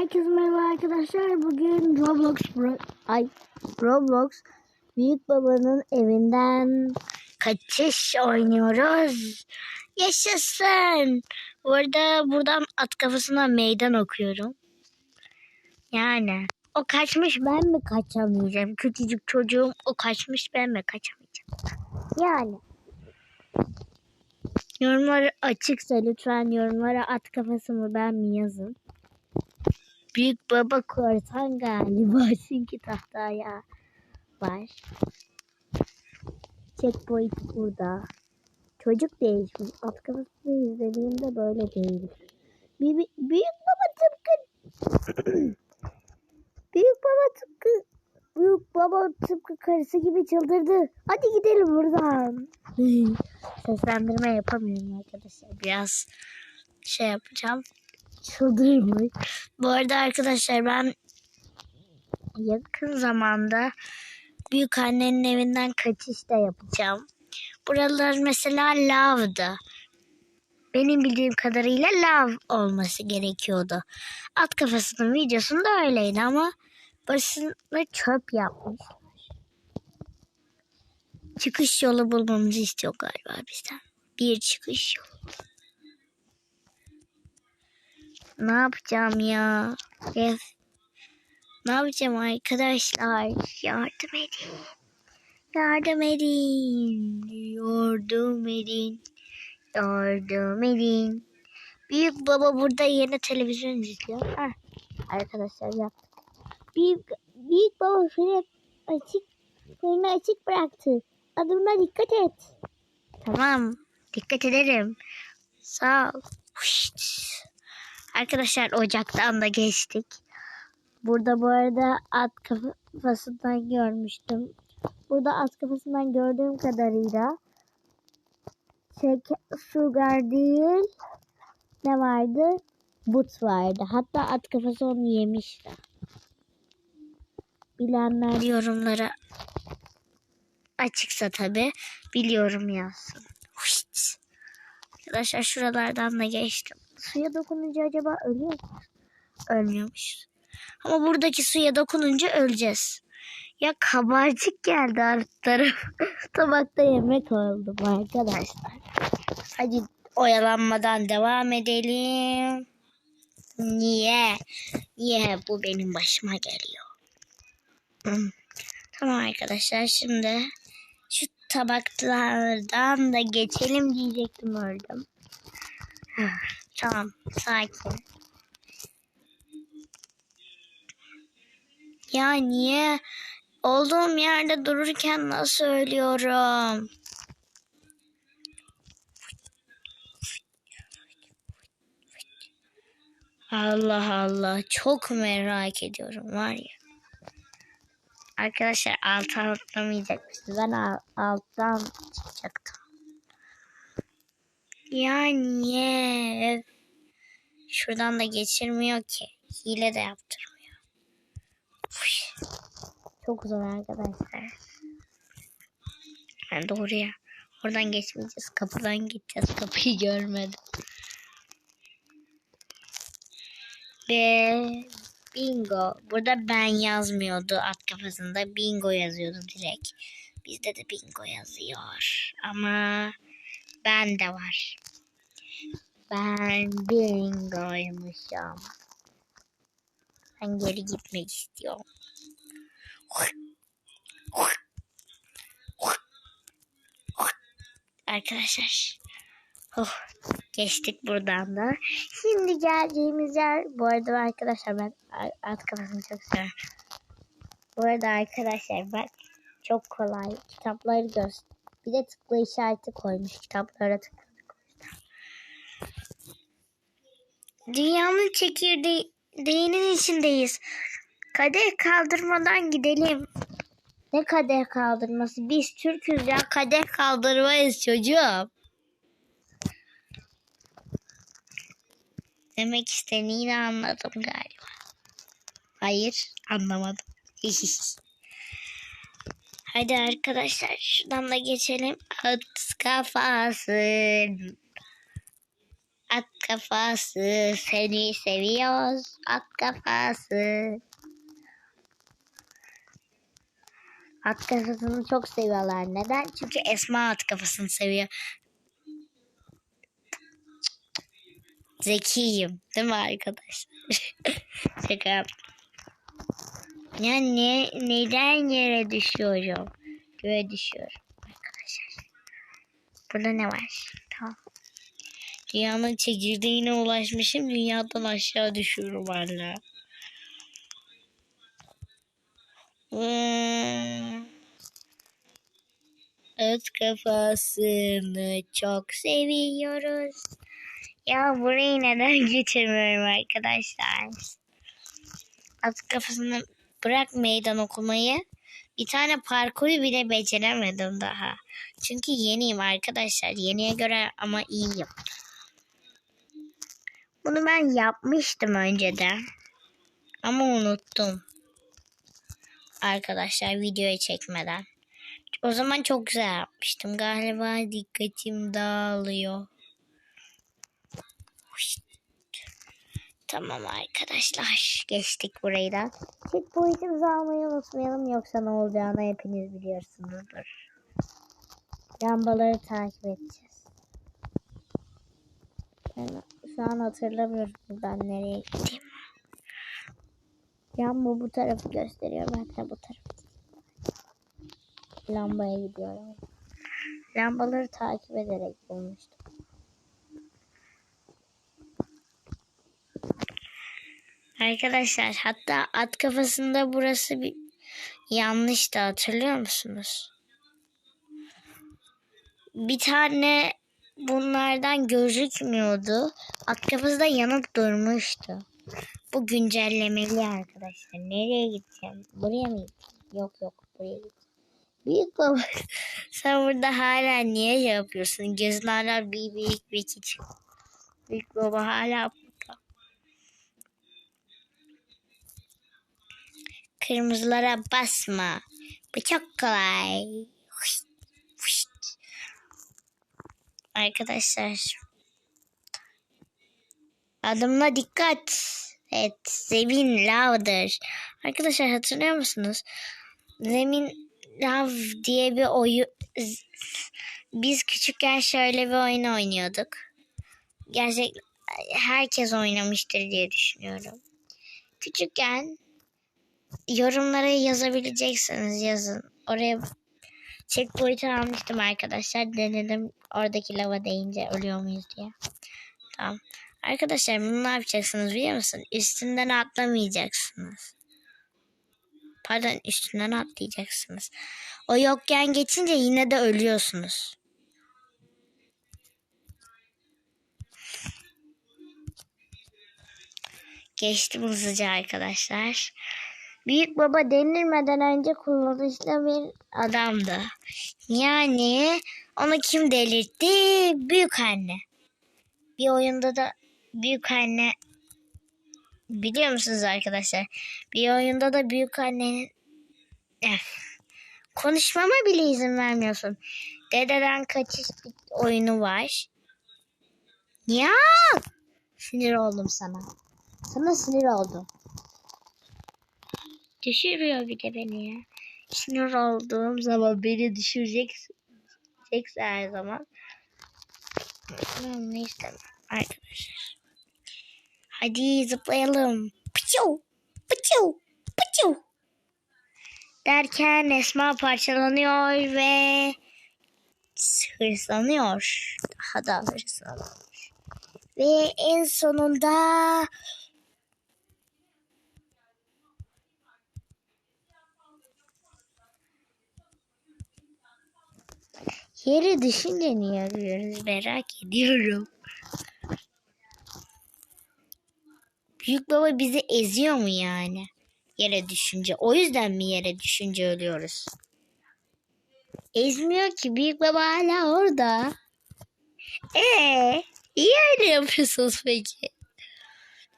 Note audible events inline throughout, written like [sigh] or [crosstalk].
Herkese merhaba arkadaşlar. Bugün Roblox Bro ay Roblox Büyük Baba'nın evinden kaçış oynuyoruz. Yaşasın. Bu arada buradan at kafasına meydan okuyorum. Yani o kaçmış ben mi kaçamayacağım? Küçücük çocuğum o kaçmış ben mi kaçamayacağım? Yani. Yorumlar açıksa lütfen yorumlara at kafası mı ben mi yazın. Büyük baba korsan galiba [laughs] çünkü tahtaya var. Checkpoint burada. Çocuk değişmiş. At kafasını izlediğimde böyle değil. Bir- büyük baba tıpkı [clears throat] Büyük baba tıpkı Büyük baba tıpkı karısı gibi çıldırdı. Hadi gidelim buradan. Seslendirme yapamıyorum arkadaşlar. Biraz şey yapacağım. Çıldırmış. Bu arada arkadaşlar ben yakın zamanda büyük annenin evinden kaçış da yapacağım. Buralar mesela lavdı. Benim bildiğim kadarıyla lav olması gerekiyordu. At kafasının videosunda öyleydi ama başını çöp yapmış. Çıkış yolu bulmamızı istiyor galiba bizden. Bir çıkış yolu. Ne yapacağım ya? Ref. Ne yapacağım arkadaşlar? Yardım edin. Yardım edin. Yardım edin. Yardım edin. Büyük baba burada yeni televizyon izliyor. Heh. Arkadaşlar yaptık. Büyük, büyük baba fren açık, freni açık bıraktı. Adımına dikkat et. Tamam. Dikkat ederim. Sağ ol. Huşt. Arkadaşlar ocaktan da geçtik. Burada bu arada at kafasından görmüştüm. Burada at kafasından gördüğüm kadarıyla şek sugar değil ne vardı? But vardı. Hatta at kafası onu yemişti. Bilenler yorumlara açıksa tabi biliyorum yazsın. Arkadaşlar şuralardan da geçtim. Suya dokununca acaba ölüyor muyuz? Ölmüyormuş. Ama buradaki suya dokununca öleceğiz. Ya kabarcık geldi alt taraf. [laughs] Tabakta yemek oldum arkadaşlar. Hadi oyalanmadan devam edelim. Niye? Niye bu benim başıma geliyor? Hmm. Tamam arkadaşlar şimdi şu tabaklardan da geçelim diyecektim öldüm. Tamam sakin. Ya niye olduğum yerde dururken nasıl ölüyorum? Allah Allah çok merak ediyorum var ya. Arkadaşlar alttan atlamayacakmışız. Ben al- alttan çıkacaktım. Ya niye? Şuradan da geçirmiyor ki. Hile de yaptırmıyor. Uy. Çok zor arkadaşlar. Ben doğruya. Oradan geçmeyeceğiz. Kapıdan gideceğiz. Kapıyı görmedim. Ve bingo. Burada ben yazmıyordu at kafasında. Bingo yazıyordu direkt. Bizde de bingo yazıyor. Ama ben de var. Ben bingoymuşum. Ben geri gitmek istiyorum. Arkadaşlar. Oh, geçtik buradan da. Şimdi geldiğimiz yer bu arada arkadaşlar ben at kafasını çok seviyorum. Bu arada arkadaşlar bak çok kolay. Kitapları göster. Bir de tıkla işareti koymuş. Kitaplara tıkladık. Dünyanın çekirdeğinin içindeyiz. Kadeh kaldırmadan gidelim. Ne kadeh kaldırması? Biz Türk'üz ya kadeh kaldırmayız çocuğum. Demek istediğini anladım galiba. Hayır anlamadım. [laughs] Hadi arkadaşlar şuradan da geçelim. At kafası. At kafası seni seviyoruz. At kafası. At kafasını çok seviyorlar. Neden? Çünkü Esma at kafasını seviyor. Zekiyim. Değil mi arkadaşlar? [laughs] Şaka yaptım. Ya ne, neden yere düşüyorum? Göğe düşüyorum arkadaşlar. Burada ne var? Tamam. Dünyanın çekirdeğine ulaşmışım. Dünyadan aşağı düşüyorum hala. Hmm. Kafasını çok seviyoruz. Ya burayı neden [laughs] getirmiyorum arkadaşlar? At kafasını bırak meydan okumayı. Bir tane parkuru bile beceremedim daha. Çünkü yeniyim arkadaşlar. Yeniye göre ama iyiyim. Bunu ben yapmıştım önceden. Ama unuttum. Arkadaşlar videoya çekmeden. O zaman çok güzel yapmıştım. Galiba dikkatim dağılıyor. Tamam arkadaşlar. Geçtik burayı da. Checkpoint'imizi almayı unutmayalım. Yoksa ne olacağını hepiniz biliyorsunuzdur. Lambaları takip edeceğiz. Ben şu an hatırlamıyorum buradan nereye gittiğimi. Lamba bu tarafı gösteriyor. Ben de bu tarafı. Lambaya gidiyorum. Lambaları takip ederek bulmuştum. Arkadaşlar hatta at kafasında burası bir yanlıştı hatırlıyor musunuz? Bir tane bunlardan gözükmüyordu. At kafası da yanıp durmuştu. Bu güncellemeli arkadaşlar. Nereye gideceğim? Buraya mı gideceğim? Yok yok buraya gideceğim. Büyük baba sen burada hala niye yapıyorsun? Gözün hala bir büyük bir küçük. Büyük baba hala Kırmızılara basma. Bu çok kolay. Arkadaşlar. Adımla dikkat. Evet. Zemin lavdır. Arkadaşlar hatırlıyor musunuz? Zemin lav diye bir oyun biz küçükken şöyle bir oyun oynuyorduk. Gerçek herkes oynamıştır diye düşünüyorum. Küçükken yorumlara yazabileceksiniz yazın. Oraya checkpoint almıştım arkadaşlar. Denedim oradaki lava değince ölüyor muyuz diye. Tamam. Arkadaşlar bunu ne yapacaksınız biliyor musun? Üstünden atlamayacaksınız. Pardon üstünden atlayacaksınız. O yokken geçince yine de ölüyorsunuz. Geçtim hızlıca arkadaşlar. Büyük baba denilmeden önce kullanışlı bir adamdı. Yani onu kim delirtti? Büyük anne. Bir oyunda da büyük anne biliyor musunuz arkadaşlar? Bir oyunda da büyük annenin eh, konuşmama bile izin vermiyorsun. Dededen kaçış oyunu var. Ya sinir oldum sana. Sana sinir oldum. Düşürüyor bir de beni ya. Sinir olduğum zaman beni. Düşecekse her zaman. Ben onu istemem arkadaşlar. Hadi zıplayalım. Pıçu, pıçu, pıçu. Derken Esma parçalanıyor ve hırslanıyor. Daha da hırslanıyor. Ve en sonunda Yere düşünce niye arıyoruz merak ediyorum. Büyük baba bizi eziyor mu yani? Yere düşünce. O yüzden mi yere düşünce ölüyoruz? Ezmiyor ki büyük baba hala orada. Ee, iyi öyle yapıyorsunuz peki.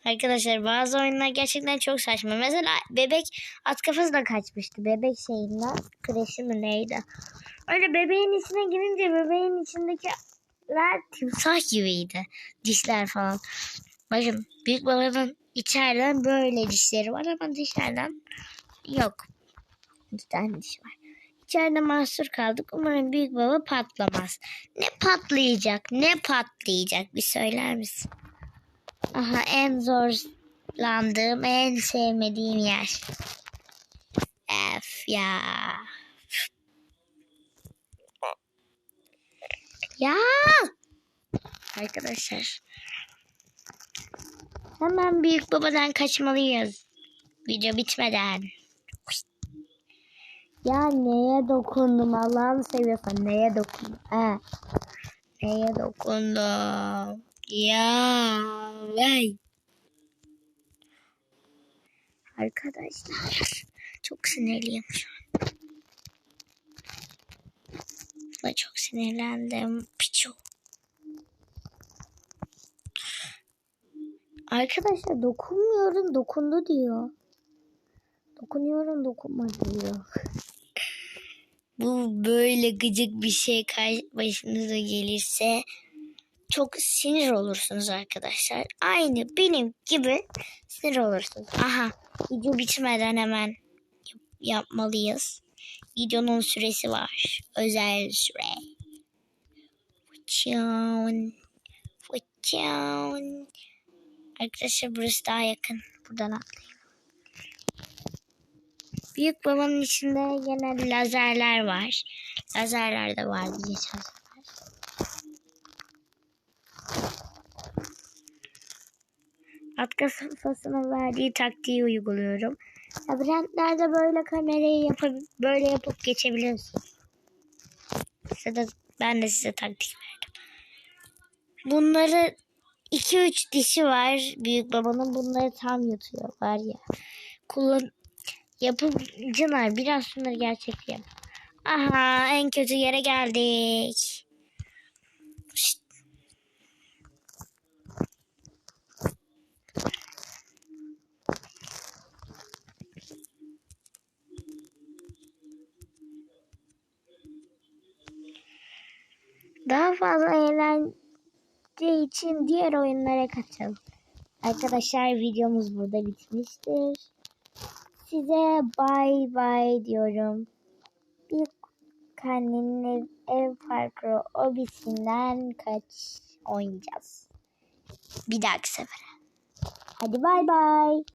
Arkadaşlar bazı oyunlar gerçekten çok saçma. Mesela bebek at kafasına kaçmıştı. Bebek şeyinden kreşi mi neydi? Öyle bebeğin içine girince bebeğin içindeki dişler timsah gibiydi. Dişler falan. Bakın büyük babanın içeriden böyle dişleri var ama dışarıdan yok. İki tane diş var. İçeride mahsur kaldık. Umarım büyük baba patlamaz. Ne patlayacak? Ne patlayacak? Bir söyler misin? Aha en zorlandığım, en sevmediğim yer. F ya. Ya. Arkadaşlar. Hemen büyük babadan kaçmalıyız. Video bitmeden. Ya neye dokundum Allah'ını seviyorsan neye dokundum? He. Neye dokundum? Ya vay. Arkadaşlar çok sinirliyim şu an. Buna çok sinirlendim. Piço. Arkadaşlar dokunmuyorum dokundu diyor. Dokunuyorum dokunmadı diyor. Bu böyle gıcık bir şey başınıza gelirse çok sinir olursunuz arkadaşlar. Aynı benim gibi sinir olursunuz. Aha video bitmeden hemen yap- yapmalıyız. Videonun süresi var. Özel süre. Fıçın. Fıçın. Arkadaşlar burası daha yakın. Buradan atlayayım. Büyük babanın içinde yine lazerler var. Lazerler de vardı geçen sefer. At kafasına verdiği taktiği uyguluyorum. Labirentlerde böyle kamerayı yapıp böyle yapıp geçebiliyorsunuz. Size ben de size taktik verdim. Bunları 2-3 dişi var büyük babanın bunları tam yutuyor var ya. Kullan yapımcılar biraz şunları gerçekleyelim. Aha en kötü yere geldik. Daha fazla eğlence için diğer oyunlara kaçalım. Arkadaşlar videomuz burada bitmiştir. Size bay bay diyorum. Bir annenin ev, ev parkuru obisinden kaç oynayacağız. Bir dahaki sefere. Hadi bay bay.